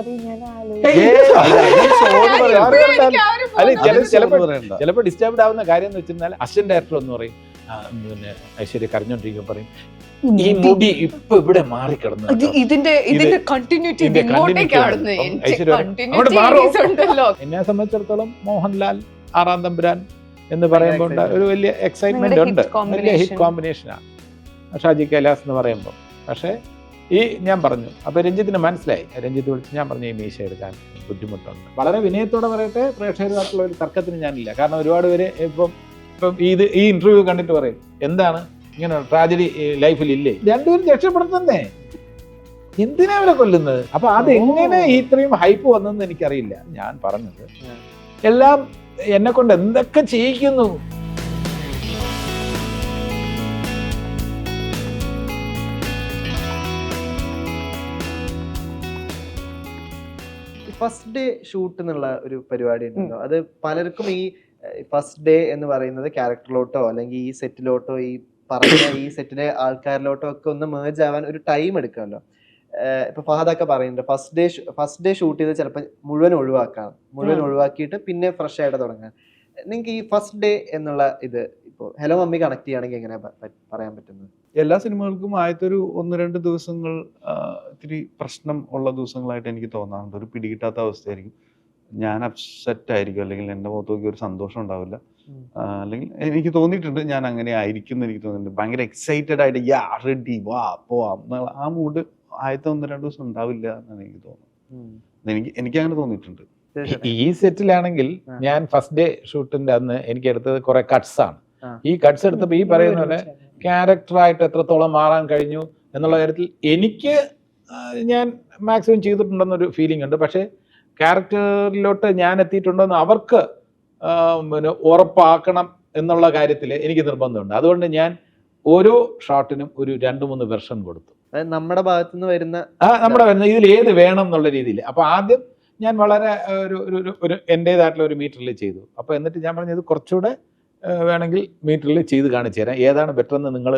Sorry ഞാൻ ആലോചിച്ചു ചിലപ്പോ ഡിസ്റ്റർബ്ഡ് ആവുന്ന കാര്യം എന്ന് വെച്ചിരുന്നാൽ അസിസ്റ്റന്റ് ഡയറക്ടർ എന്ന് പറയും പിന്നെ ഐശ്വര്യ കരഞ്ഞോണ്ടിരിക്കും പറയും ഈ മുടി ഇപ്പൊ ഇവിടെ മാറി കിടന്നു ഇതിന്റെ ഇതിന്റെ കണ്ടിന്യൂറ്റി എന്നെ സംബന്ധിച്ചിടത്തോളം മോഹൻലാൽ ആറാം തമ്പുരാൻ എന്ന് പറയുമ്പോൾ ഒരു വലിയ എക്സൈറ്റ്മെന്റ് ഉണ്ട് വലിയ ഹിറ്റ്. കോമ്പിനേഷനാണ് ഷാജി കൈലാസ് എന്ന് പറയുമ്പോൾ പക്ഷേ ഈ ഞാൻ പറഞ്ഞു. അപ്പോൾ രഞ്ജിത്തിന് മനസ്സിലായി. രഞ്ജിത്ത് വിളിച്ച് ഞാൻ പറഞ്ഞു ഈ മീശ എടുക്കാൻ ബുദ്ധിമുട്ടുണ്ട്. വളരെ വിനയത്തോടെ പറയട്ടെ പ്രേക്ഷകരുമായിട്ടുള്ള ഒരു തർക്കത്തിന് ഞാനില്ല. കാരണം ഒരുപാട് പേര് ഇപ്പം ഇപ്പം ഇത് ഈ ഇന്റർവ്യൂ കണ്ടിട്ട് പറയും എന്താണ്? ഇങ്ങനെ ട്രാജഡി ലൈഫിൽ ഇല്ലേ? രണ്ടുപേരും രക്ഷപ്പെടുത്തുന്നേ. എന്തിനാ അവരെ കൊല്ലുന്നത്? അപ്പൊ അത് എങ്ങനെ ഇത്രയും ഹൈപ്പ് വന്നെന്ന് എനിക്കറിയില്ല. ഞാൻ പറഞ്ഞത് എല്ലാം എന്നെ കൊണ്ട് എന്തൊക്കെ ചെയ്യിക്കുന്നു? ഫസ്റ്റ് ഡേ ഷൂട്ട് എന്നുള്ള ഒരു പരിപാടി ഉണ്ടല്ലോ. അത് പലർക്കും ഈ ഫസ്റ്റ് ഡേ എന്ന് പറയുന്നത് ക്യാരക്ടറിലോട്ടോ അല്ലെങ്കിൽ ഈ സെറ്റിലോട്ടോ ഈ പറഞ്ഞ ഈ സെറ്റിലെ ആൾക്കാരിലോട്ടോ ഒക്കെ ഒന്ന് മേജ് ആവാൻ ഒരു ടൈം എടുക്കുമല്ലോ. ഇപ്പൊ ഫഹദൊക്കെ പറയുന്നുണ്ട് first day first day shoot ചെയ്ത് ചിലപ്പോൾ മുഴുവൻ ഒഴിവാക്കാം. മുഴുവൻ. ഒഴിവാക്കിയിട്ട് പിന്നെ ഫ്രഷ് ആയിട്ട് തുടങ്ങാൻ നിങ്ങൾക്ക് ഈ ഫസ്റ്റ് ഡേ എന്നുള്ള ഇത് ഇപ്പോൾ ഹലോ മമ്മി കണക്ട് ചെയ്യുകയാണെങ്കിൽ എങ്ങനെ പറയാൻ പറ്റുന്നത്? എല്ലാ സിനിമകൾക്കും ആദ്യത്തെ ഒരു ഒന്ന് രണ്ട് ദിവസങ്ങൾ ഇത്തിരി പ്രശ്നം ഉള്ള ദിവസങ്ങളായിട്ട് എനിക്ക് തോന്നാറുണ്ട്. ഒരു പിടികിട്ടാത്ത അവസ്ഥയായിരിക്കും. ഞാൻ അപ്സെറ്റ് ആയിരിക്കും. അല്ലെങ്കിൽ എന്റെ മുഖത്ത് നോക്കി ഒരു സന്തോഷം ഉണ്ടാവില്ല. അല്ലെങ്കിൽ എനിക്ക് തോന്നിയിട്ടുണ്ട് ഞാൻ അങ്ങനെ ആയിരിക്കും എന്ന് എനിക്ക് തോന്നിയിട്ടുണ്ട്. ഭയങ്കര എക്സൈറ്റഡ് ആയിട്ട് യാ റെഡി വാ പോവാം. ആ മൂഡ് ആദ്യത്തെ ഒന്ന് രണ്ട് ദിവസം ഉണ്ടാവില്ല എന്നാണ് എനിക്ക് തോന്നുന്നത്. എനിക്ക് എനിക്ക് അങ്ങനെ തോന്നിയിട്ടുണ്ട്. ഈ സെറ്റിലാണെങ്കിൽ ഞാൻ ഫസ്റ്റ് ഡേ ഷൂട്ടിന്റെ അന്ന് എനിക്ക് എടുത്തത് കുറെ കട്ട്സ് ആണ്. ഈ കട്ട്സ് എടുത്തപ്പോൾ ഈ പറയുന്ന പോലെ ക്യാരക്ടറായിട്ട് എത്രത്തോളം മാറാൻ കഴിഞ്ഞു എന്നുള്ള കാര്യത്തിൽ എനിക്ക് ഞാൻ മാക്സിമം ചെയ്തിട്ടുണ്ടെന്നൊരു ഫീലിംഗ് ഉണ്ട്. പക്ഷേ ക്യാരക്ടറിലോട്ട് ഞാൻ എത്തിയിട്ടുണ്ടെന്ന് അവർക്ക് പിന്നെ ഉറപ്പാക്കണം എന്നുള്ള കാര്യത്തിൽ എനിക്ക് നിർബന്ധമുണ്ട്. അതുകൊണ്ട് ഞാൻ ഓരോ ഷോട്ടിനും ഒരു രണ്ട് മൂന്ന് വെർഷൻ കൊടുത്തു. നമ്മുടെ ഭാഗത്തു നിന്ന് വരുന്ന ആ നമ്മുടെ വരുന്ന ഇതിൽ ഏത് വേണം എന്നുള്ള രീതിയിൽ അപ്പൊ ആദ്യം ഞാൻ വളരെ ഒരു ഒരു എന്റെതായിട്ടുള്ള ഒരു മീറ്ററിൽ ചെയ്തു. അപ്പൊ എന്നിട്ട് ഞാൻ പറഞ്ഞത് കുറച്ചുകൂടെ ആ, വേണമെങ്കിൽ മീറ്ററിൽ ചെയ്ത് കാണിച്ചു തരാം. ഏതാണ് ബെറ്റർ എന്ന് നിങ്ങൾ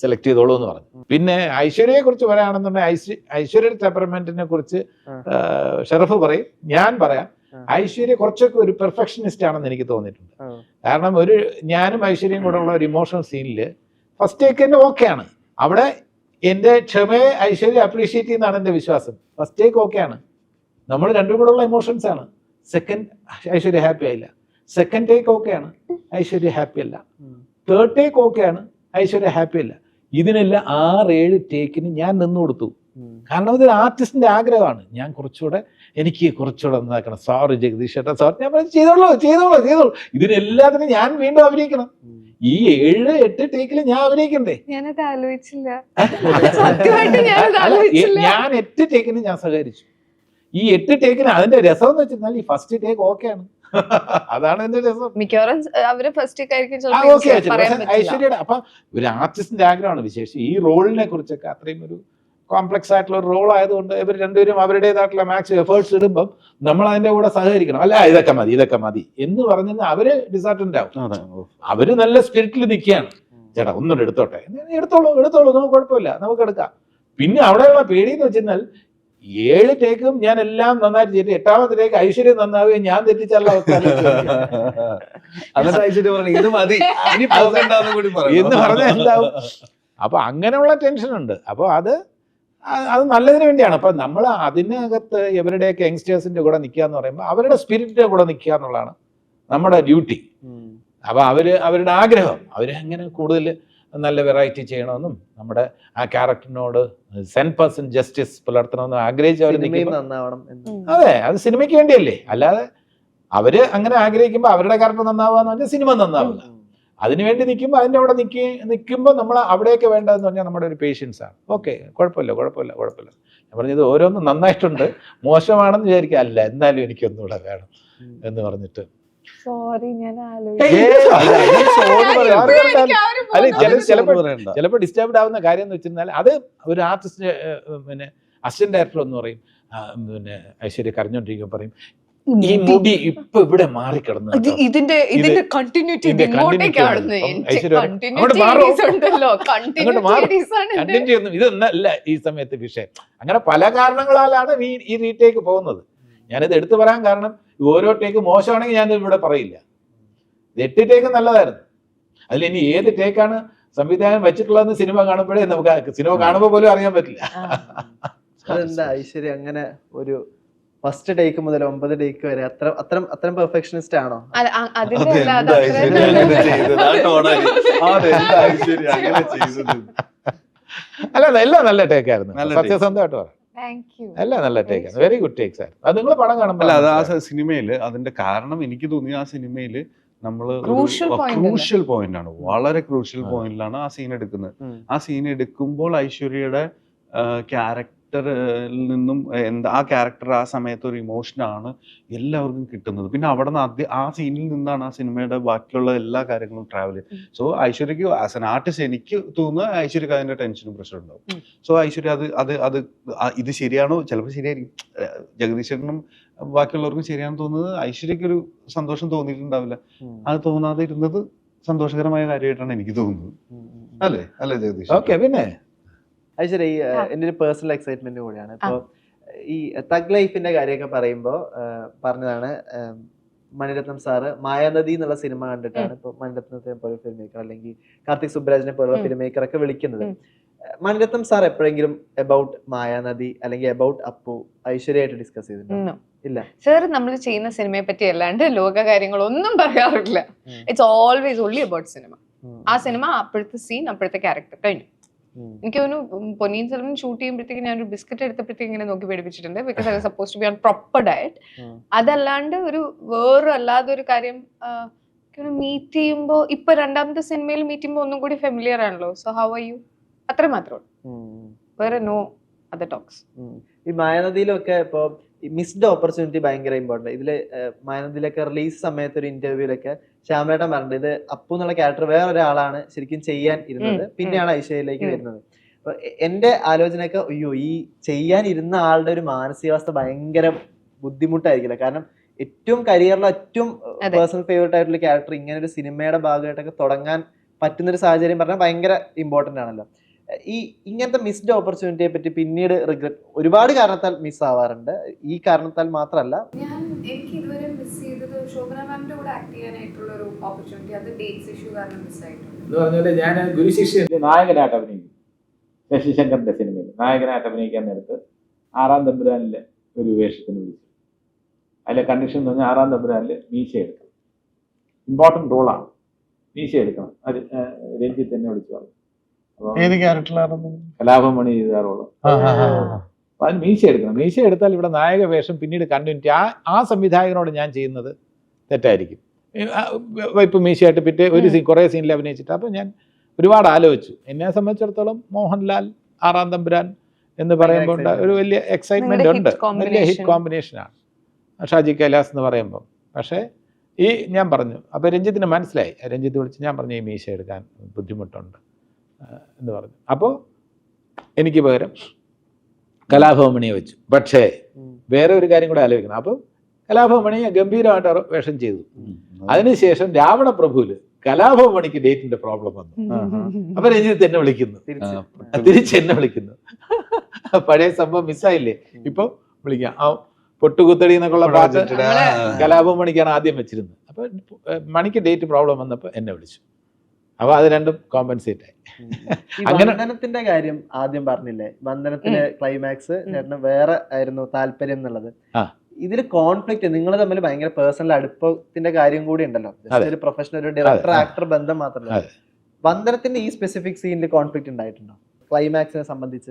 സെലക്ട് ചെയ്തോളൂ എന്ന് പറഞ്ഞു. പിന്നെ ഐശ്വര്യയെ കുറിച്ച് പറയുകയാണെന്നുണ്ടെങ്കിൽ ഐശ്വര്യ ടെമ്പർമെന്റിനെ ടെമ്പറമെന്റിനെ കുറിച്ച് ഷെറഫ് പറയും ഞാൻ പറയാം ഐശ്വര്യ കുറച്ചൊക്കെ ഒരു പെർഫെക്ഷനിസ്റ്റ് ആണെന്ന് എനിക്ക് തോന്നിയിട്ടുണ്ട്. കാരണം ഒരു ഞാനും ഐശ്വര്യയും കൂടെ ഉള്ള ഒരു ഇമോഷണൽ സീനിൽ ഫസ്റ്റ് ടേക്ക് തന്നെ ആണ്. അവിടെ എന്റെ ക്ഷമയെ ഐശ്വര്യ അപ്രീഷിയേറ്റ് ചെയ്യുന്നതാണ് എന്റെ വിശ്വാസം. ഫസ്റ്റ് ടേക്ക് ഓക്കെയാണ് നമ്മൾ രണ്ടും കൂടെ ഉള്ള ഇമോഷൻസ് ആണ്. സെക്കൻഡ് ഐശ്വര്യ ഹാപ്പി ആയില്ല. സെക്കൻഡ് ടേക്ക് ഓക്കെയാണ് ഐശ്വര്യ ഹാപ്പി അല്ല. തേർഡ് ടേക്ക് ഓക്കെയാണ് ഐശ്വര്യ ഹാപ്പി അല്ല. ഇതിനെല്ലാം ആറ് ഏഴ് ടേക്കിന് ഞാൻ നിന്നു കൊടുത്തു. കാരണം ഇതൊരു ആർട്ടിസ്റ്റിന്റെ ആഗ്രഹമാണ്. ഞാൻ കുറച്ചുകൂടെ എനിക്ക് കുറച്ചുകൂടെ നന്നാക്കണം. സോറി ജഗദീഷ് ഏട്ടാ സോറി ഞാൻ പറഞ്ഞു ചെയ്തോളൂ ചെയ്തോളൂ ചെയ്തോളൂ. ഇതിനെല്ലാത്തിനും ഞാൻ വീണ്ടും അഭിനയിക്കണം. ഈ ഏഴ് എട്ട് ടേക്കിൽ ഞാൻ അഭിനയിക്കണ്ടേ? ഞാനത് ആലോചിച്ചില്ല. ഞാൻ എട്ട് ടേക്കിന് ഞാൻ സഹകരിച്ചു. ഈ എട്ട് ടേക്കിന് അതിന്റെ രസം എന്ന് വെച്ചിരുന്നാൽ ഈ ഫസ്റ്റ് ടേക്ക് ഓക്കെയാണ് അതാണ് എന്റെ രസം. മിക്കവാറും അവർ ഫസ്റ്റ് ഐശ്വര്യയുടെ അപ്പൊ ഒരു ആർട്ടിസ്റ്റിന്റെ ആഗ്രഹമാണ് വിശേഷം ഈ റോളിനെ കുറിച്ചൊക്കെ അത്രയും ഒരു കോംപ്ലക്സ് ആയിട്ടുള്ള ഒരു റോൾ ആയതുകൊണ്ട് ഇവർ രണ്ടുപേരും അവരുടേതായിട്ടുള്ള മാക്സിമം എഫേർട്സ് ഇടുമ്പോൾ നമ്മൾ അതിന്റെ കൂടെ സഹകരിക്കണം. അല്ല ഇതൊക്കെ മതി ഇതൊക്കെ മതി എന്ന് പറഞ്ഞാൽ അവർ ഡിസാർട്ടന്റ് ആവും. അവർ നല്ല സ്പിരിറ്റിൽ നിൽക്കുകയാണ്. ചേട്ടാ ഒന്നും എടുത്തോട്ടെ? എടുത്തോളൂ എടുത്തോളൂ നമുക്ക് കുഴപ്പമില്ല നമുക്ക് എടുക്കാം. പിന്നെ അവിടെയുള്ള പേടി എന്ന് വെച്ചാൽ ഏഴ് ടേക്കും ഞാൻ എല്ലാം നന്നായിട്ട് ചെയ്തു. എട്ടാമത്തെ ടേക്ക് ഐശ്വര്യം നന്നാവുകയും ഞാൻ തെറ്റിച്ചുള്ള അവസ്ഥ ഇത് മതി. എന്ന് പറഞ്ഞാൽ എന്താവും? അപ്പൊ അങ്ങനെയുള്ള ടെൻഷൻ ഉണ്ട്. അപ്പൊ അത് അത് നല്ലതിന് വേണ്ടിയാണ്. അപ്പൊ നമ്മൾ അതിനകത്ത് ഇവരുടെയൊക്കെ യങ്സ്റ്റേഴ്സിന്റെ കൂടെ നിൽക്കുക എന്ന് പറയുമ്പോൾ അവരുടെ സ്പിരിറ്റിന്റെ കൂടെ നിൽക്കുക എന്നുള്ളതാണ് നമ്മുടെ ഡ്യൂട്ടി. അപ്പൊ അവർ അവരുടെ ആഗ്രഹം. അവർ അങ്ങനെ കൂടുതൽ നല്ല വെറൈറ്റി ചെയ്യണമെന്നും നമ്മുടെ ആ ക്യാരക്ടറിനോട് സെൻ പേഴ്സൺ ജസ്റ്റിസ് പുലർത്തണമെന്നും ആഗ്രഹിച്ച് അവർ നന്നാവണം എന്ന്. അതെ അത് സിനിമയ്ക്ക് വേണ്ടിയല്ലേ? അല്ലാതെ അവർ അങ്ങനെ ആഗ്രഹിക്കുമ്പോൾ അവരുടെ ക്യാരക്ടർ നന്നാവുക എന്ന് പറഞ്ഞാൽ സിനിമ നന്നാവില്ല. അതിനു അതിനുവേണ്ടി നിൽക്കുമ്പോൾ അതിന്റെ അവിടെ നിൽക്കി നിൽക്കുമ്പോൾ നമ്മൾ അവിടെയൊക്കെ വേണ്ടതെന്ന് പറഞ്ഞാൽ നമ്മുടെ ഒരു പേഷ്യൻസ് ആണ്. ഓക്കെ കുഴപ്പമില്ല കുഴപ്പമില്ല കുഴപ്പമില്ല. ഞാൻ പറഞ്ഞത് ഓരോന്നും നന്നായിട്ടുണ്ട് മോശമാണെന്ന് വിചാരിക്കുക. അല്ല എന്നാലും എനിക്കൊന്നുകൂടെ വേണം എന്ന് പറഞ്ഞിട്ട് സോറി ഞാൻ ചിലപ്പോൾ ഡിസ്റ്റർബ്ഡ് ആവുന്ന കാര്യം എന്ന് വെച്ചിരുന്നാൽ അത് ഒരു ആർട്ടിസ്റ്റ് പിന്നെ അസിസ്റ്റന്റ് ഡയറക്ടർ എന്ന് പറയും. പിന്നെ ഐശ്വര്യ കരഞ്ഞോണ്ടിരിക്കും പറയും ഈ മുടി ഇപ്പൊ ഇവിടെ മാറിക്കിടന്നു ഇത് ഇതിന്റെ ഇതിന്റെ കണ്ടിന്യൂറ്റി ഇതൊന്നല്ല ഈ സമയത്ത് വിഷയം. അങ്ങനെ പല കാരണങ്ങളാലാണ് ഈ ഈ റീടേക്ക് പോകുന്നത്. ഞാനിത് എടുത്തു പറയാൻ കാരണം ഓരോ ടേക്ക് മോശമാണെങ്കിൽ ഞാൻ ഇവിടെ പറയില്ല. എട്ട് ടേക്ക് നല്ലതായിരുന്നു. അതിൽ ഇനി ഏത് ടേക്കാണ് സംവിധാനം വെച്ചിട്ടുള്ളതെന്ന് സിനിമ കാണുമ്പോഴേ നമുക്ക് സിനിമ കാണുമ്പോൾ പോലും അറിയാൻ പറ്റില്ല. അതെന്താ? ഐശ്വര്യ അങ്ങനെ ഒരു ഫസ്റ്റ് ടേക്ക് മുതൽ ഒമ്പത് ടേക്ക് വരെ അത്ര അത്ര അത്രയും പെർഫെക്ഷനിസ്റ്റ് ആണോ? അല്ല, എല്ലാം നല്ല ടേക്കായിരുന്നു. സത്യസന്ധമായിട്ട് പറയാം. Thank you. എല്ലാം നല്ല ടേക്കാണ് വെരി ഗുഡ് ടേക്സ് ആയിരുന്നു അത് നിങ്ങൾ പടം കാണുമ്പോൾ അല്ല അത് ആ സിനിമയിൽ സിനിമയിൽ അതിന്റെ കാരണം എനിക്ക് തോന്നി ആ സിനിമയിൽ നമ്മൾ Crucial point അല്ലേ? ക്രൂഷ്യൽ പോയിന്റ് ആണ് വളരെ ക്രൂഷ്യൽ. പോയിന്റിലാണ് ആ സീൻ എടുക്കുന്നത്. ആ സീൻ എടുക്കുമ്പോൾ ഐശ്വര്യയുടെ ക്യാരക്ടറിൽ നിന്നും എന്താ ആ ക്യാരക്ടർ ആ സമയത്ത് ഒരു ഇമോഷനാണ് എല്ലാവർക്കും കിട്ടുന്നത്. പിന്നെ അവിടെ നിന്ന് ആദ്യം ആ സീനിൽ നിന്നാണ് ആ സിനിമയുടെ ബാക്കിയുള്ള എല്ലാ കാര്യങ്ങളും ട്രാവൽ ചെയ്യുന്നത് സോ ഐശ്വര്യക്ക് ആസ് എൻ ആർട്ടിസ്റ്റ് എനിക്ക് തോന്നുന്നത് ഐശ്വര്യക്ക് അതിന്റെ ടെൻഷനും പ്രഷറും ഉണ്ടാവും. സോ ഐശ്വര്യ അത് അത് അത് ഇത് ശരിയാണോ? ചിലപ്പോൾ ശരിയായിരിക്കും. ജഗദീശ്വരനും ബാക്കിയുള്ളവർക്കും ശരിയാണെന്ന് തോന്നുന്നത് ഐശ്വര്യക്ക് ഒരു സന്തോഷം തോന്നിയിട്ടുണ്ടാവില്ല. അത് തോന്നാതെ ഇരുന്നത് സന്തോഷകരമായ കാര്യമായിട്ടാണ് എനിക്ക് തോന്നുന്നത്. അല്ലേ? അല്ലേ ജഗദീഷ്? ഓക്കെ പിന്നെ? ഐശ്വര്യ ശരി എന്റെ എന്റെ ഒരു പേഴ്സണൽ എക്സൈറ്റ്മെന്റ് കൂടിയാണ്. ഇപ്പോൾ ഈ തഗ് ലൈഫിന്റെ കാര്യമൊക്കെ പറയുമ്പോൾ പറഞ്ഞതാണ് മണിരത്നം സാറ് മായാനദി എന്നുള്ള സിനിമ കണ്ടിട്ടാണ് ഇപ്പൊ മണിരത്നത്തെ പോലെ ഫിലിം മേക്കർ അല്ലെങ്കിൽ കാർത്തിക് സുബ്രാജിനെ പോലുള്ള. ഫിലിം മേക്കർ ഒക്കെ വിളിക്കുന്നത്. മണിരത്നം സാർ എപ്പോഴെങ്കിലും അബൌട്ട് മായാനദി അല്ലെങ്കിൽ അബൌട്ട് അപ്പു ഐശ്വര്യമായിട്ട് ഡിസ്കസ് ചെയ്തിട്ടുണ്ട്? ഇല്ല. സാർ നമ്മൾ ചെയ്യുന്ന സിനിമയെ പറ്റി അല്ലാണ്ട് ലോക കാര്യങ്ങളൊന്നും പറയാറില്ല. It's always only about cinema ആ സിനിമ അപ്പോഴത്തെ സീൻ അപ്പോഴത്തെ ക്യാരക്ടർ കഴിഞ്ഞു. എനിക്ക് തോന്നുന്നു പൊന്നിയൻ സെൽവൻ ഷൂട്ട് ചെയ്യുമ്പോഴത്തേക്ക് ഞാൻ ഒരു ബിസ്ക്കറ്റ് എടുത്തപ്പോഴത്തേക്ക് ഇങ്ങനെ നോക്കി പേടിപ്പിച്ചിട്ടുണ്ട്. Because I suppose to be on proper diet. അതല്ലാണ്ട് ഒരു വേറെ അല്ലാതെ ഒരു കാര്യം മീറ്റ് ചെയ്യുമ്പോൾ ഇപ്പൊ രണ്ടാമത്തെ സിനിമയിൽ മീറ്റ് ചെയ്യുമ്പോൾ ഒന്നും കൂടി ഫെമിലിയർ ആണല്ലോ. സോ ഹൗ ആർ യു അത്ര മാത്രമേ. വേറെ നോ അതർ ടോക്സ്. ഈ മായനദിയിലൊക്കെ ഇപ്പൊ മിസ്ഡ് ഓപ്പർച്യൂണിറ്റി ഭയങ്കര ഇമ്പോർട്ടന്റ് ഇതിൽ മായനദിയിലൊക്കെ റിലീസ് സമയത്ത് ഒരു ഇന്റർവ്യൂലൊക്കെ ശ്യാമേട്ടൻ പറഞ്ഞത് ഇത് അപ്പു എന്നുള്ള ക്യാരക്ടർ വേറെ ഒരാളാണ് ശരിക്കും ചെയ്യാൻ ഇരുന്നത്. പിന്നെയാണ് ഐശ്വര്യയിലേക്ക്. വരുന്നത്. എന്റെ ആലോചനയൊക്കെ അയ്യോ ഈ ചെയ്യാൻ ഇരുന്ന ആളുടെ ഒരു മാനസികാവസ്ഥ ഭയങ്കര ബുദ്ധിമുട്ടായിരിക്കില്ല. കാരണം ഏറ്റവും കരിയറിലെ ഏറ്റവും. പേഴ്സണൽ ഫേവറേറ്റ് ആയിട്ടുള്ള ക്യാരക്ടർ ഇങ്ങനെ ഒരു സിനിമയുടെ ഭാഗമായിട്ടൊക്കെ തുടങ്ങാൻ പറ്റുന്ന ഒരു സാഹചര്യം പറഞ്ഞാൽ ഭയങ്കര ഇമ്പോർട്ടന്റ് ആണല്ലോ. ഈ ഇങ്ങനത്തെ മിസ്ഡ് ഓപ്പർച്യൂണിറ്റിയെ പറ്റി പിന്നീട് റിഗ്രറ്റ് ഒരുപാട് കാരണത്താൽ മിസ് ആവാറുണ്ട്. ഈ കാരണത്താൽ മാത്രമല്ല ഞാൻ എനിക്ക് ഇതുവരെ മിസ് ചെയ്തത് ശോഭന മാമിന്റെ കൂടെ ആക്ട് ചെയ്യാനായിട്ടുള്ള ഒരു ഓപ്പർച്യൂണിറ്റി അത് ഡേറ്റ്സ് ഇഷ്യൂ കാരണം മിസ് ആയിട്ടുണ്ട്. എന്ന് പറഞ്ഞാൽ ഞാൻ ഗുരുശിഷ്യന്റെ നായകനായിട്ട് അഭിനയിക്കും. ശശിശങ്കറിന്റെ സിനിമയിൽ നായകനായിട്ട് അഭിനയിക്കാൻ നേരത്ത് ആറാം തമ്പുരാനിലെ ഒരു വേഷത്തിന് വിളിച്ചു. അതിലെ കണ്ടീഷൻ എന്ന് പറഞ്ഞാൽ ആറാം തമ്പുരാനിൽ മീശ എടുക്കണം. ഇമ്പോർട്ടന്റ് റോളാണ് മീശ എടുക്കണം. അത് രഞ്ജിത്ത് എന്നെ വിളിച്ചു പറഞ്ഞു. ഏത് ക്യാരക്ടറിലായിരുന്നു? കലാഭമണി അപ്പൊ അതിന് മീശ എടുക്കണം. മീശ എടുത്താൽ ഇവിടെ നായക വേഷം പിന്നീട് കണ്ടിന്യൂറ്റി ആ ആ സംവിധായകനോട് ഞാൻ ചെയ്യുന്നത് തെറ്റായിരിക്കും. വൈപ്പ് ഇപ്പം മീശയായിട്ട് പിറ്റേ ഒരു സീൻ കുറേ സീനിൽ അഭിനയിച്ചിട്ട് അപ്പോൾ ഞാൻ ഒരുപാട് ആലോചിച്ചു. എന്നെ സംബന്ധിച്ചിടത്തോളം മോഹൻലാൽ ആറാം തമ്പുരാൻ എന്ന് പറയുമ്പോൾ ഒരു വലിയ എക്സൈറ്റ്മെന്റ് ഉണ്ട്. വലിയ ഹിറ്റ് combination. കോമ്പിനേഷനാണ് ഷാജി കൈലാസ് എന്ന് പറയുമ്പോൾ പക്ഷേ ഈ ഞാൻ പറഞ്ഞു. അപ്പോൾ രഞ്ജിത്തിന് മനസ്സിലായി. രഞ്ജിത്ത് വിളിച്ച് ഞാൻ പറഞ്ഞു ഈ മീശ എടുക്കാൻ ബുദ്ധിമുട്ടുണ്ട്. എന്ന് പറഞ്ഞു. അപ്പോൾ എനിക്ക് പകരം കലാഭവമണിയെ വെച്ചു. പക്ഷേ വേറെ ഒരു കാര്യം കൂടെ ആലോചിക്കണം. അപ്പം കലാഭവമണിയെ ഗംഭീരമായിട്ട് വേഷം ചെയ്തു. അതിനുശേഷം രാവണ പ്രഭുവിൽ കലാഭവമണിക്ക് ഡേറ്റിന്റെ പ്രോബ്ലം വന്നു. അപ്പൊ രഞ്ജിത്ത് എന്നെ വിളിക്കുന്നു. തിരിച്ച്. എന്നെ വിളിക്കുന്നു. പഴയ സംഭവം മിസ്സായില്ലേ? ഇപ്പൊ വിളിക്കാം. ആ പൊട്ടുകുത്തടി എന്നൊക്കെയുള്ള പാട്ട് കലാഭവമണിക്കാണ് ആദ്യം വെച്ചിരുന്നത്. അപ്പൊ മണിക്ക് ഡേറ്റ് പ്രോബ്ലം വന്നപ്പോ എന്നെ വിളിച്ചു. അപ്പൊ അത് രണ്ടും കോമ്പൻസേറ്റ് ആയി. വന്ദനത്തിന്റെ കാര്യം ആദ്യം പറഞ്ഞില്ലേ? ബന്ധനത്തിന്റെ ക്ലൈമാക്സ് ചേട്ടന് വേറെ ആയിരുന്നു താല്പര്യം എന്നുള്ളത്. ഇതിൽ കോൺഫ്ലിക്റ്റ് നിങ്ങൾ തമ്മിൽ ഭയങ്കര പേഴ്സണൽ അടുപ്പത്തിന്റെ കാര്യം കൂടി ഉണ്ടല്ലോ. ഒരു പ്രൊഫഷണൽ ഒരു ഡയറക്ടർ ആക്ടർ ബന്ധം മാത്രമല്ല. ബന്ധനത്തിന്റെ വന്ദനത്തിന്റെ ഈ സ്പെസിഫിക് സീനിൽ കോൺഫ്ലിക്റ്റ് ഉണ്ടായിട്ടുണ്ടോ? ക്ലൈമാക്സിനെ സംബന്ധിച്ച്?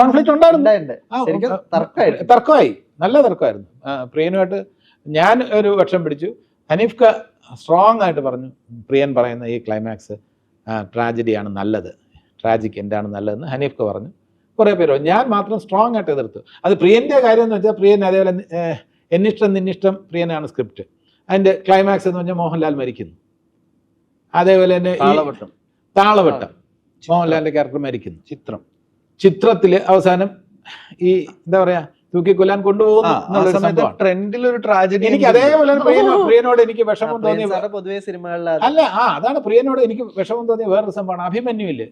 കോൺഫ്ലിക്റ്റ് ഉണ്ടായിട്ടുണ്ട്. ശരിക്കും തർക്കമായി. നല്ല തർക്കമായിരുന്നു. പ്രിയനുമായിട്ട് ഞാൻ ഒരു പക്ഷം പിടിച്ചു. ഹനീഫ്ക സ്ട്രോങ് ആയിട്ട് പറഞ്ഞു പ്രിയൻ പറയുന്ന ഈ ക്ലൈമാക്സ് ട്രാജഡിയാണ് നല്ലത്. ട്രാജിക് എന്താണ് നല്ലതെന്ന് ഹനീഫ്ക്ക് പറഞ്ഞു. കുറേ പേര്. ഞാൻ മാത്രം സ്ട്രോങ് ആയിട്ട് എതിർത്തു. അത് പ്രിയന്റെ കാര്യം എന്ന് വെച്ചാൽ പ്രിയൻ അതേപോലെ എന്നിഷ്ടം നിന്നിഷ്ടം പ്രിയനാണ് സ്ക്രിപ്റ്റ് അതിന്റെ ക്ലൈമാക്സ് എന്ന് പറഞ്ഞാൽ മോഹൻലാൽ മരിക്കുന്നു. അതേപോലെ തന്നെ താളവട്ടം. മോഹൻലാലിന്റെ ക്യാരക്ടർ മരിക്കുന്നു. ചിത്രം. ചിത്രത്തിൽ അവസാനം ഈ എന്താ പറയാ തൂക്കിക്കൊല്ലാൻ കൊണ്ടുപോകുന്നു ട്രെൻഡിൽ ഒരു ട്രാജഡി എനിക്ക് അതേപോലെ പ്രിയനോട് എനിക്ക് വിഷമം തോന്നിയ പൊതുവേ പൊതുവെ സിനിമകളിൽ അല്ല ആ അതാണ് പ്രിയനോട് എനിക്ക് വിഷമം തോന്നിയ വേറൊരു സംഭവമാണ്. അഭിമന്യുവിൽ. ഇല്ല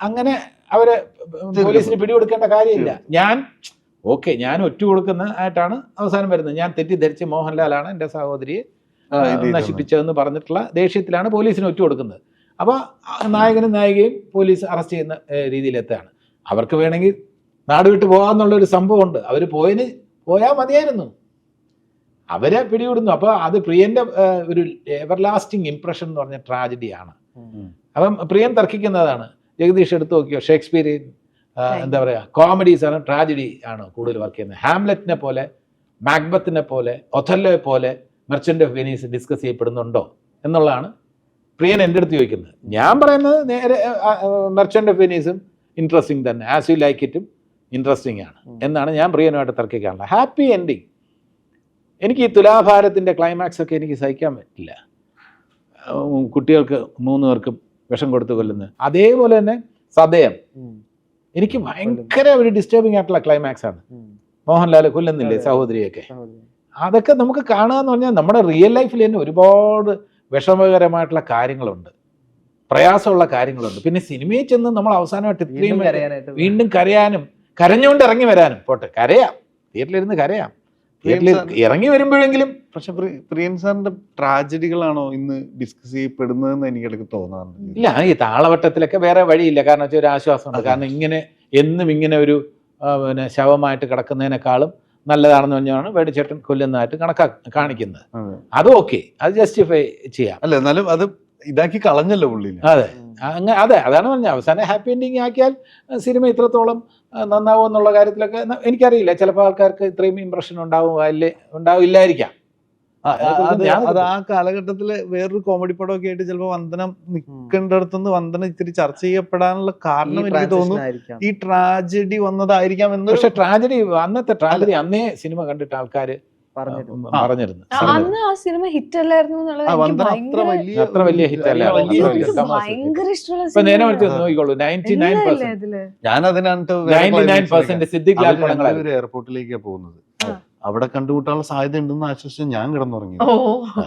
അങ്ങനെ അവരെ പോലീസിന് പിടികൊടുക്കേണ്ട കാര്യമില്ല. ഞാൻ ഓക്കെ ഞാൻ ഒറ്റ കൊടുക്കുന്ന ആയിട്ടാണ് അവസാനം വരുന്നത്. ഞാൻ തെറ്റിദ്ധരിച്ച് മോഹൻലാലാണ് എന്റെ സഹോദരിയെ നശിപ്പിച്ചതെന്ന് പറഞ്ഞിട്ടുള്ള ദേഷ്യത്തിലാണ് പോലീസിന് ഒറ്റ കൊടുക്കുന്നത്. അപ്പോൾ നായകനും നായികയും പോലീസ് അറസ്റ്റ് ചെയ്യുന്ന രീതിയിലെത്താണ് അവർക്ക് വേണമെങ്കിൽ നാട് വിട്ട് പോകാമെന്നുള്ളൊരു സംഭവമുണ്ട്. അവർ പോയതിന് പോയാൽ മതിയായിരുന്നു. അവരെ പിടികൂടുന്നു. അപ്പോൾ അത് പ്രിയന്റെ ഒരു എവർ ലാസ്റ്റിംഗ് ഇംപ്രഷൻ എന്ന് പറഞ്ഞ ട്രാജഡിയാണ് അപ്പം പ്രിയൻ തർക്കിക്കുന്നതാണ്. ജഗദീഷ് എടുത്തു നോക്കിയോ? ഷേക്സ്പിയർ എന്താ പറയുക കോമഡീസ് ആണ് ട്രാജഡി ആണ് കൂടുതൽ വർക്ക് ചെയ്യുന്നത്. ഹാംലെറ്റിനെ പോലെ മാക്ബത്തിനെ പോലെ ഒഥല്ലോയെ പോലെ മെർച്ചന്റ് ഓഫ് വെനീസ് ഡിസ്കസ് ചെയ്യപ്പെടുന്നുണ്ടോ എന്നുള്ളതാണ് പ്രിയൻ എന്റെ അടുത്ത് ചോദിക്കുന്നത്. ഞാൻ പറയുന്നത് നേരെ മെർച്ചന്റ് ഓഫ് വെനീസും ഇൻട്രസ്റ്റിംഗ് തന്നെ. ആസ് യു ലൈക്ക് ഇറ്റും ഇൻട്രസ്റ്റിംഗ് ആണ്. എന്നാണ് ഞാൻ പ്രിയനുമായിട്ട് തർക്കിക്കാറുള്ളത്. ഹാപ്പി എൻഡിങ് എനിക്ക് ഈ തുലാഭാരത്തിന്റെ ക്ലൈമാക്സ് ഒക്കെ എനിക്ക് സഹിക്കാൻ പറ്റില്ല. കുട്ടികൾക്ക് മൂന്ന് പേർക്കും വിഷം കൊടുത്ത് കൊല്ലുന്നത് അതേപോലെ തന്നെ സദയം. എനിക്ക് ഭയങ്കര ഒരു ഡിസ്റ്റർബിംഗ് ആയിട്ടുള്ള ക്ലൈമാക്സ് ആണ്. മോഹൻലാൽ കൊല്ലുന്നില്ലേ സഹോദരിയൊക്കെ? അതൊക്കെ നമുക്ക് കാണുക എന്ന് പറഞ്ഞാൽ നമ്മുടെ റിയൽ ലൈഫിൽ തന്നെ ഒരുപാട് വിഷമകരമായിട്ടുള്ള കാര്യങ്ങളുണ്ട്. പ്രയാസമുള്ള കാര്യങ്ങളുണ്ട്. പിന്നെ സിനിമയിൽ ചെന്ന് നമ്മൾ അവസാനമായിട്ട് ഇത്രയും വീണ്ടും വീണ്ടും കരയാനും കരഞ്ഞുകൊണ്ട് ഇറങ്ങി വരാനും. പോട്ടെ കരയാം. തിയേറ്ററിലിരുന്ന് കരയാം. ഇറങ്ങി വരുമ്പോഴെങ്കിലും പക്ഷെ പ്രിയം സാറിന്റെ ട്രാജഡികളാണോ ഇന്ന് ഡിസ്കസ് ചെയ്യപ്പെടുന്നതെന്ന് എനിക്ക് തോന്നാറുണ്ട്. ഇല്ല ഈ താളവട്ടത്തിലൊക്കെ വേറെ വഴിയില്ല. കാരണം വെച്ചാൽ ഒരു ആശ്വാസമുണ്ട്. കാരണം ഇങ്ങനെ എന്നും ഇങ്ങനെ ഒരു പിന്നെ ശവമായിട്ട് കിടക്കുന്നതിനേക്കാളും നല്ലതാണെന്ന് പറഞ്ഞാണ് വേടിച്ചേട്ടൻ കൊല്ലുന്നതായിട്ട് കണക്കാ കാണിക്കുന്നത്. അത്. ഓക്കെ അത് ജസ്റ്റിഫൈ ചെയ്യാം. അല്ല എന്നാലും അത് ഇതാക്കി കളഞ്ഞല്ലോ പുള്ളി അതെ. അങ്ങനെ അതെ അതാണ് പറഞ്ഞത്. അവസാനം ഹാപ്പി എൻഡിങ് ആക്കിയാൽ സിനിമ ഇത്രത്തോളം നന്നാവും എന്നുള്ള കാര്യത്തിലൊക്കെ എനിക്കറിയില്ല. ചിലപ്പോൾ ആൾക്കാർക്ക് ഇത്രയും ഇമ്പ്രഷൻ ഉണ്ടാവും അല്ലേ ഉണ്ടാവില്ലായിരിക്കാം അത് ആ കാലഘട്ടത്തിൽ വേറൊരു കോമഡി പടമൊക്കെ ആയിട്ട് ചിലപ്പോൾ വന്ദനം നിൽക്കേണ്ടടുത്തുനിന്ന് വന്ദനം ഇത്തിരി ചർച്ച ചെയ്യപ്പെടാനുള്ള കാരണം എനിക്ക് തോന്നുന്നു ഈ ട്രാജഡി വന്നതായിരിക്കാം എന്ന് പക്ഷെ ട്രാജഡി അന്നത്തെ ട്രാജഡി അന്നേ സിനിമ കണ്ടിട്ട് ആൾക്കാർ പറഞ്ഞിരുന്നു. അന്ന് ആ സിനിമ ഹിറ്റ് അല്ലായിരുന്നു അത്ര വലിയ അത്ര വലിയ hit അല്ല. വലിയ അത്ര hit. വലിയ എനിക്ക് തമാശ. ഭയങ്കര ഇഷ്ടമുള്ള ഇപ്പൊ നേരെ സിനിമയാണ്. നോക്കിക്കോളൂ. Ninety nine percent. Siddique Lal എയർപോർട്ടിലേക്കാണ് പോകുന്നത്. അവിടെ കണ്ടുകൂട്ടാനുള്ള സാധ്യത ഉണ്ടെന്ന് ആശ്വസിച്ച് ഞാൻ കിടന്നുറങ്ങി. ഓ.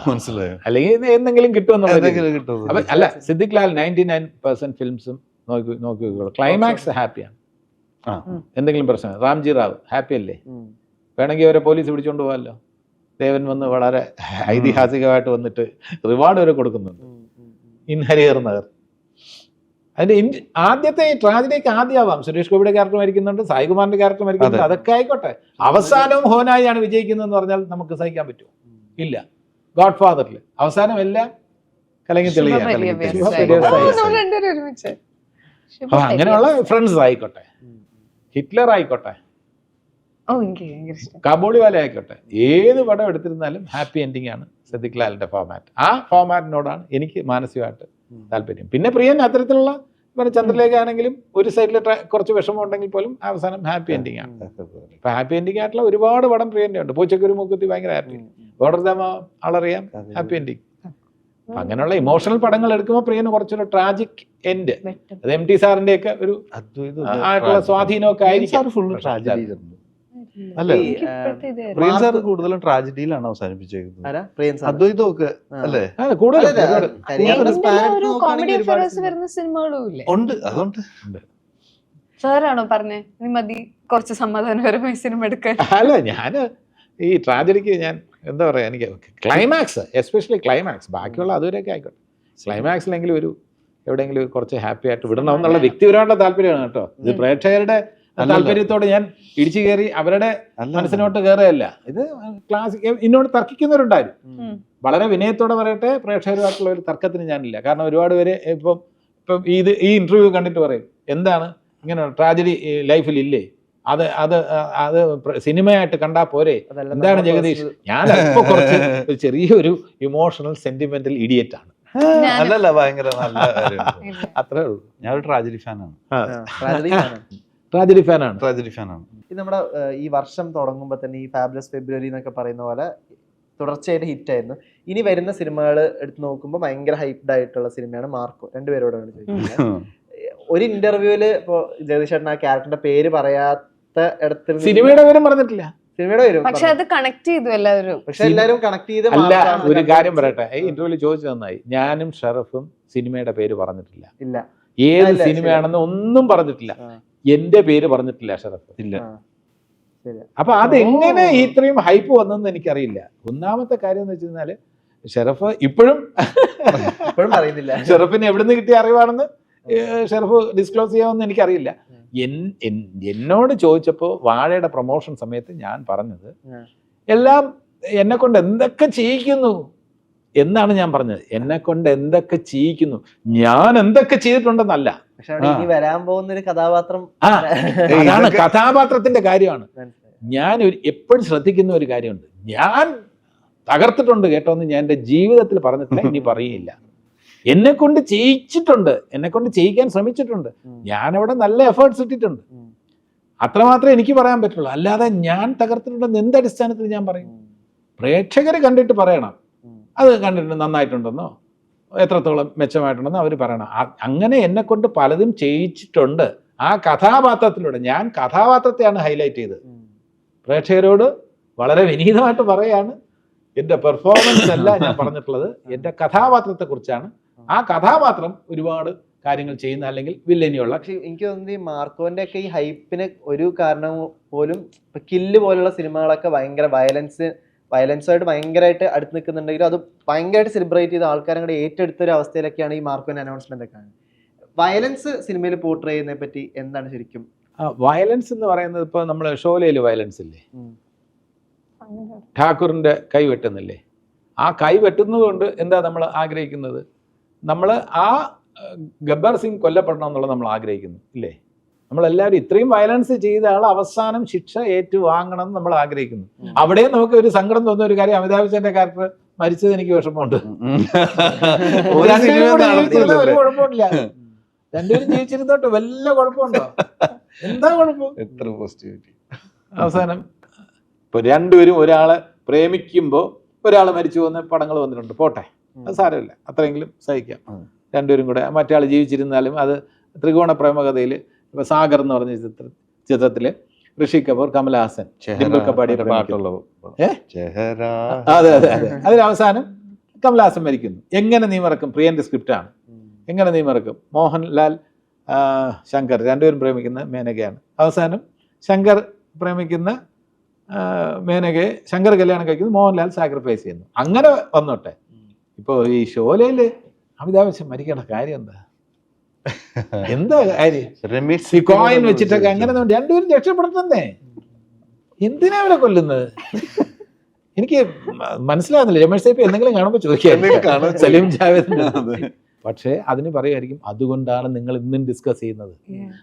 മനസ്സിലായോ? അല്ലെങ്കിൽ എന്തെങ്കിലും കിട്ടുമെന്നുള്ള കിട്ടും അല്ല Siddique Lal ninety nine percent ഫിലിംസും നോക്കി നോക്കി ക്ലൈമാക്സ് ഹാപ്പിയാണ്. ആ. എന്തെങ്കിലും പ്രശ്നം റാംജി റാവ് ഹാപ്പി അല്ലേ വേണമെങ്കിൽ അവരെ പോലീസ് പിടിച്ചുകൊണ്ട് പോകാമല്ലോ. ദേവൻ വന്ന് വളരെ ഐതിഹാസികമായിട്ട് വന്നിട്ട് റിവാർഡ് വരെ കൊടുക്കുന്നുണ്ട്. ഇൻ ഹരിഹർ നഗർ. അതിന്റെ ഇൻ- ആദ്യത്തെ ഈ ട്രാജഡിക്ക് ആദ്യമാവാം. സുരേഷ് ഗോപിയുടെ ക്യാരക്ടർ മരിക്കുന്നുണ്ട് സായികുമാറിന്റെ ക്യാരക്ടർ മരിക്കുന്നുണ്ട് അതെ. അതൊക്കെ ആയിക്കോട്ടെ. അവസാനവും ഹോനായിയാണ് വിജയിക്കുന്നതെന്ന് പറഞ്ഞാൽ നമുക്ക് സഹിക്കാൻ പറ്റുമോ? ഇല്ല. ഗോഡ് ഫാദറിൽ അവസാനം എല്ലാം കലങ്ങി തെളിയാ ശുഭ കലങ്ങി പര്യവേശം. തെളിയാ. ശുഭ പര്യവേശം. ഓ, നമ്മൾ രണ്ടുപേരും ഒരുമിച്ച്. ശുഭ അപ്പൊ അങ്ങനെയുള്ള. ഫ്രണ്ട്സ് ആയിക്കോട്ടെ. ഹിറ്റ്ലർ ആയിക്കോട്ടെ. ഓ വാല ആയിക്കോട്ടെ. ഏത് പടം എടുത്തിരുന്നാലും ഹാപ്പി എൻഡിങ് ആണ് സദിക് ലാലിന്റെ ഫോമാറ്റ് ആ ഫോമാറ്റിനോടാണ് എനിക്ക് മാനസികമായിട്ട് താല്പര്യം. പിന്നെ പ്രിയൻ അത്തരത്തിലുള്ള ഇപ്പം ചന്ദ്രലേഖ ആണെങ്കിലും ഒരു സൈഡിൽ കുറച്ച് വിഷമം ഉണ്ടെങ്കിൽ പോലും അവസാനം ഹാപ്പി എൻഡിങ് ആണ്. ഇപ്പൊ ഹാപ്പി എൻഡിങ് ആയിട്ടുള്ള ഒരുപാട് പടം പ്രിയന്റെ ഉണ്ട് പൂച്ചക്കൊരു മൂക്കുത്തി ഭയങ്കര ഹാപ്പി ബോർഡർ ദാമ ആളറിയാം ഹാപ്പി എൻഡിങ് അങ്ങനെയുള്ള ഇമോഷണൽ പടങ്ങൾ എടുക്കുമ്പോൾ പ്രിയന് കുറച്ചൊരു ട്രാജിക് എൻഡ് അത് എം ടി സാറിന്റെ ഒക്കെ ഒരു ആയിട്ടുള്ള സ്വാധീനമൊക്കെ ആയിരിക്കും. അല്ല, കൂടുതലും ട്രാജഡിയിലാണ് അവസാനിപ്പിച്ചേക്കുന്നത്. അല്ലേ. വരുന്ന സിനിമകളും ഉണ്ട് അതുകൊണ്ട് സാറാണോ പറഞ്ഞേ? നീ മതി കുറച്ച് സമാധാനപരമായി സിനിമ എടുക്കാൻ. അല്ല ഞാൻ ഈ ട്രാജഡിക്ക് ഞാൻ എന്താ പറയാ എനിക്ക് ക്ലൈമാക്സ് എസ്പെഷ്യലി ക്ലൈമാക്സ് ബാക്കിയുള്ള അതുവരെയൊക്കെ ആയിക്കോട്ടെ. ക്ലൈമാക്സിലെങ്കിലും ഒരു എവിടെയെങ്കിലും കുറച്ച് ഹാപ്പി ആയിട്ട് വിടണം എന്നുള്ള വ്യക്തിപരമായിട്ടുള്ള താല്പര്യമാണ് കേട്ടോ. ഇത്. പ്രേക്ഷകരുടെ. താല്പര്യത്തോട് ഞാൻ ഇടിച്ചു കയറി അവരുടെ മനസ്സിനോട്ട് കയറുകയല്ല. ഇത് ക്ലാസിക് എന്നോട് തർക്കിക്കുന്നവരുണ്ടായിരുന്നു. വളരെ വിനയത്തോടെ പറയട്ടെ പ്രേക്ഷകരുമായിട്ടുള്ള ഒരു തർക്കത്തിന് ഞാനില്ല. കാരണം ഒരുപാട് പേര് ഇപ്പം ഇപ്പം ഇത് ഈ ഇന്റർവ്യൂ കണ്ടിട്ട് പറയും എന്താണ്? ഇങ്ങനെ ട്രാജഡി ലൈഫിൽ ഇല്ലേ അത് അത് അത് സിനിമയായിട്ട് കണ്ടാ പോരെ? എന്താണ് ജഗദീഷ്? ഞാൻ അല്പം കുറച്ച് ഒരു ചെറിയൊരു ഇമോഷണൽ സെന്റിമെന്റൽ ഇഡിയറ്റ് ആണ്. അല്ലല്ല ഭയങ്കര നല്ല അത്രേ ഉള്ളൂ. ഞാൻ ഒരു ട്രാജഡി ഫാനാണ് ട്രാജഡി tragedy ആണ്. ട്രാജഡി ഫാനാണ്. ട്രാജഡി ഫാനാണ്. ഇത് നമ്മുടെ ഈ വർഷം തുടങ്ങുമ്പോൾ തന്നെ ഈ ഫാബ്ലസ് ഫെബ്രുവരി എന്നൊക്കെ പറയുന്ന പോലെ തുടർച്ചയായിട്ട് ഹിറ്റ് ആയിരുന്നു. ഇനി വരുന്ന സിനിമകൾ എടുത്ത് നോക്കുമ്പോൾ ഭയങ്കര ഹൈപ്ഡ് ആയിട്ടുള്ള സിനിമയാണ് മാർക്കോ. രണ്ടുപേരോടാണ് ചോദിക്കുന്നത്. ഒരു ഇന്റർവ്യൂൽ ഇപ്പോ ജഗദീഷേട്ടൻ ആ ക്യാരക്ടറിന്റെ പേര് പറയാത്ത ഇടത്ത് ഇടത്തിൽ സിനിമയുടെ പേരും പറഞ്ഞിട്ടില്ല. സിനിമയുടെ പേരും പക്ഷെ അത് കണക്ട് ചെയ്തു എല്ലാവരും. പക്ഷെ എല്ലാവരും കണക്ട് ചെയ്ത് അല്ല ഒരു കാര്യം. പറയട്ടെ. ഈ ഇന്റർവ്യൂവിൽ ചോദിച്ചു നന്നായി. ഞാനും ഷറഫും സിനിമയുടെ പേര് പറഞ്ഞിട്ടില്ല. ഇല്ല. ഏത് സിനിമയാണെന്ന് ഒന്നും പറഞ്ഞിട്ടില്ല. എന്റെ പേര് പറഞ്ഞിട്ടില്ല ഷറഫ്. ഇല്ല. അപ്പൊ അതെങ്ങനെ ഇത്രയും ഹൈപ്പ് വന്നെന്ന് എനിക്കറിയില്ല. ഒന്നാമത്തെ കാര്യം എന്ന് വെച്ച് കഴിഞ്ഞാൽ ഷെറഫ് ഇപ്പോഴും ഇപ്പോഴും അറിയുന്നില്ല ഷെറഫിന് എവിടുന്ന് കിട്ടിയ അറിവാണെന്ന് ഷെറഫ് ഡിസ്ക്ലോസ് ചെയ്യാമെന്ന് എനിക്കറിയില്ല. എന്നോട് ചോദിച്ചപ്പോൾ വാഴയുടെ പ്രൊമോഷൻ സമയത്ത് ഞാൻ പറഞ്ഞത്. എല്ലാം എന്നെ കൊണ്ട് എന്തൊക്കെ ചെയ്യിക്കുന്നു? എന്നാണ് ഞാൻ പറഞ്ഞത്. എന്നെ കൊണ്ട് എന്തൊക്കെ ചെയ്യിക്കുന്നു? ഞാൻ എന്തൊക്കെ ചെയ്തിട്ടുണ്ടെന്നല്ല. പക്ഷെ ഇനി വരാൻ പോകുന്ന ഒരു കഥാപാത്രം അതാണ് കഥാപാത്രത്തിന്റെ കാര്യമാണ്. ഞാൻ ഒരു എപ്പോഴും ശ്രദ്ധിക്കുന്ന ഒരു കാര്യമുണ്ട്. ഞാൻ തകർത്തിട്ടുണ്ട് കേട്ടോ എന്ന് ഞാൻ എന്റെ ജീവിതത്തിൽ പറഞ്ഞിട്ടില്ല ഇനി പറയില്ല എന്നെ കൊണ്ട് ചെയ്യിച്ചിട്ടുണ്ട്. എന്നെ കൊണ്ട് ചെയ്യിക്കാൻ ശ്രമിച്ചിട്ടുണ്ട്. ഞാൻ ഞാനവിടെ നല്ല എഫേർട്സ് ഇട്ടിട്ടുണ്ട്. അത്രമാത്രമേ എനിക്ക് പറയാൻ പറ്റുള്ളൂ. അല്ലാതെ ഞാൻ തകർത്തിട്ടുണ്ടെന്ന് എന്ത് അടിസ്ഥാനത്തിൽ ഞാൻ പറയും? പ്രേക്ഷകരെ പ്രേക്ഷകർ കണ്ടിട്ട് പറയണം. അത് കണ്ടിട്ട് നന്നായിട്ടുണ്ടെന്നോ? എത്രത്തോളം മെച്ചമായിട്ടുണ്ടെന്നോ അവർ പറയണം. അങ്ങനെ എന്നെ കൊണ്ട് പലതും ചെയ്യിച്ചിട്ടുണ്ട്. ആ കഥാപാത്രത്തിലൂടെ ഞാൻ കഥാപാത്രത്തെയാണ് ഹൈലൈറ്റ് ചെയ്തത്. പ്രേക്ഷകരോട് വളരെ വിനീതമായിട്ട് പറയാണ്. എന്റെ പെർഫോമൻസ് അല്ല ഞാൻ പറഞ്ഞിട്ടുള്ളത്. എന്റെ കഥാപാത്രത്തെക്കുറിച്ചാണ്. ആ. കഥാപാത്രം ഒരുപാട് കാര്യങ്ങൾ ചെയ്യുന്ന അല്ലെങ്കിൽ വില്ലനിയുള്ള പക്ഷെ എനിക്ക് തോന്നുന്നത് ഈ മാർക്കോന്റെ ഒക്കെ ഈ ഹൈപ്പിന് ഒരു കാരണം പോലും കില്ല് പോലുള്ള സിനിമകളൊക്കെ ഭയങ്കര വയലൻസ് വയലൻസുമായിട്ട് ഭയങ്കരമായിട്ട് അടുത്ത് നിൽക്കുന്നുണ്ടെങ്കിലും അത് ഭയങ്കരമായിട്ട് സെലിബ്രേറ്റ് ചെയ്ത ആൾക്കാരും കൂടെ ഏറ്റെടുത്ത ഒരു അവസ്ഥയിലൊക്കെയാണ് ഈ മാർക്കോൻ അനൗൺസ്മെന്റ് ഒക്കെ വയലൻസ് സിനിമയിൽ പോർട്ട്രേ ചെയ്യുന്നതിനെ പറ്റി എന്താണ് ശരിക്കും? വയലൻസ് എന്ന് പറയുന്നത് ഇപ്പോൾ നമ്മൾ ഷോലയിൽ വയലൻസ് ഇല്ലേ? ഠാക്കൂറിന്റെ ഠാക്കൂറിന്റെ കൈ വെട്ടുന്നില്ലേ? ആ കൈ വെട്ടുന്നത് കൊണ്ട് എന്താ നമ്മൾ ആഗ്രഹിക്കുന്നത്? നമ്മൾ ആ ഗബ്ബർ സിംഗ് കൊല്ലപ്പെടണം എന്നുള്ളത് നമ്മൾ ആഗ്രഹിക്കുന്നു ഇല്ലേ? നമ്മളെല്ലാവരും ഇത്രയും വയലൻസ് ചെയ്ത ആൾ അവസാനം ശിക്ഷ ഏറ്റുവാങ്ങണം എന്ന് നമ്മൾ ആഗ്രഹിക്കുന്നു. അവിടെ നമുക്ക് ഒരു സങ്കടം തോന്നുന്ന ഒരു കാര്യം അമിതാഭ് ബച്ചന്റെ ക്യാരക്ടർ മരിച്ചത് എനിക്ക് വിഷമമുണ്ട്. ഒരു രണ്ടുപേരും കുഴപ്പമില്ല ജീവിച്ചിരുന്നോട്ട് വല്ല കുഴപ്പമുണ്ടോ? എന്താ കുഴപ്പം? എത്ര പോസിറ്റിവിറ്റി അവസാനം. ഇപ്പൊ രണ്ടുപേരും ഒരാളെ പ്രേമിക്കുമ്പോൾ ഒരാൾ മരിച്ചു പോകുന്ന പടങ്ങൾ വന്നിട്ടുണ്ട്. പോട്ടെ. അത് സാരമില്ല. അത്രയെങ്കിലും സഹിക്കാം. രണ്ടുപേരും കൂടെ മറ്റേ ആൾ ജീവിച്ചിരുന്നാലും അത് ത്രികോണ പ്രേമകഥയിൽ ഇപ്പൊ സാഗർ എന്ന് പറഞ്ഞ ചിത്ര ചിത്രത്തിൽ ഋഷി കപൂർ കമലഹാസൻ ഡിംപിൾ കപ്പാടി പാട്ടുള്ള ഏ? ചെഹരാ അതെ അതെ അതെ. അതിൽ അവസാനം കമലഹാസൻ മരിക്കുന്നു. എങ്ങനെ നീ മറക്കും? പ്രിയന്റെ സ്ക്രിപ്റ്റാണ് എങ്ങനെ നീ മറക്കും? മോഹൻലാൽ ശങ്കർ രണ്ടുപേരും പ്രേമിക്കുന്ന മേനകയാണ്. അവസാനം ശങ്കർ പ്രേമിക്കുന്ന മേനകയെ ശങ്കർ കല്യാണം കഴിക്കുന്നു മോഹൻലാൽ സാക്രിഫൈസ് ചെയ്യുന്നു. അങ്ങനെ വന്നോട്ടെ. ഇപ്പോൾ ഈ ഷോലയിൽ അമിതാഭ് ബച്ചൻ മരിക്കേണ്ട കാര്യം എന്താ? എന്താ കാര്യം? രമേശ് ഈ കോയിൻ വെച്ചിട്ടൊക്കെ അങ്ങനെ രണ്ടുപേരും രക്ഷപ്പെടുത്തണ്ടേ എന്തിനാ അവരെ കൊല്ലുന്നത്? എനിക്ക് മനസ്സിലാകുന്നില്ല രമേശ് സേപ്പി എന്തെങ്കിലും കാണുമ്പോൾ കാണുമ്പോ ചോദിക്കാം. സലീം ജാവേദ് അതെ. പക്ഷേ അതിന് പറയുമായിരിക്കും അതുകൊണ്ടാണ് നിങ്ങൾ ഇന്നും ഡിസ്കസ് ചെയ്യുന്നത്.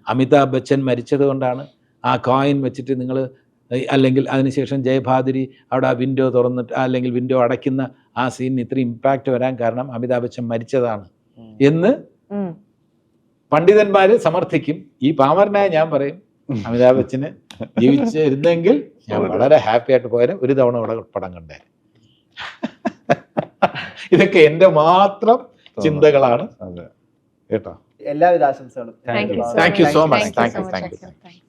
അമിതാഭ് ബച്ചൻ മരിച്ചത് കൊണ്ടാണ് ആ കോയിൻ വെച്ചിട്ട് നിങ്ങൾ അല്ലെങ്കിൽ അതിനുശേഷം ജയഭാദുരി അവിടെ ആ വിൻഡോ തുറന്നിട്ട് അല്ലെങ്കിൽ വിൻഡോ അടയ്ക്കുന്ന ആ സീനിന് ഇത്രയും ഇമ്പാക്റ്റ് വരാൻ കാരണം അമിതാഭ് ബച്ചൻ മരിച്ചതാണ് എന്ന് പണ്ഡിതന്മാര് സമർത്ഥിക്കും. ഈ പാമരനായ ഞാൻ പറയും അമിതാഭ് ബച്ചന് ജീവിച്ചിരുന്നെങ്കിൽ ഞാൻ വളരെ ഹാപ്പി ആയിട്ട് പോയാലും ഒരു തവണ ഇവിടെ പടം കണ്ടേ. ഇതൊക്കെ എന്റെ മാത്രം ചിന്തകളാണ്. കേട്ടോ? എല്ലാവിധ ആശംസകളും. Thank you so much thank you thank Thank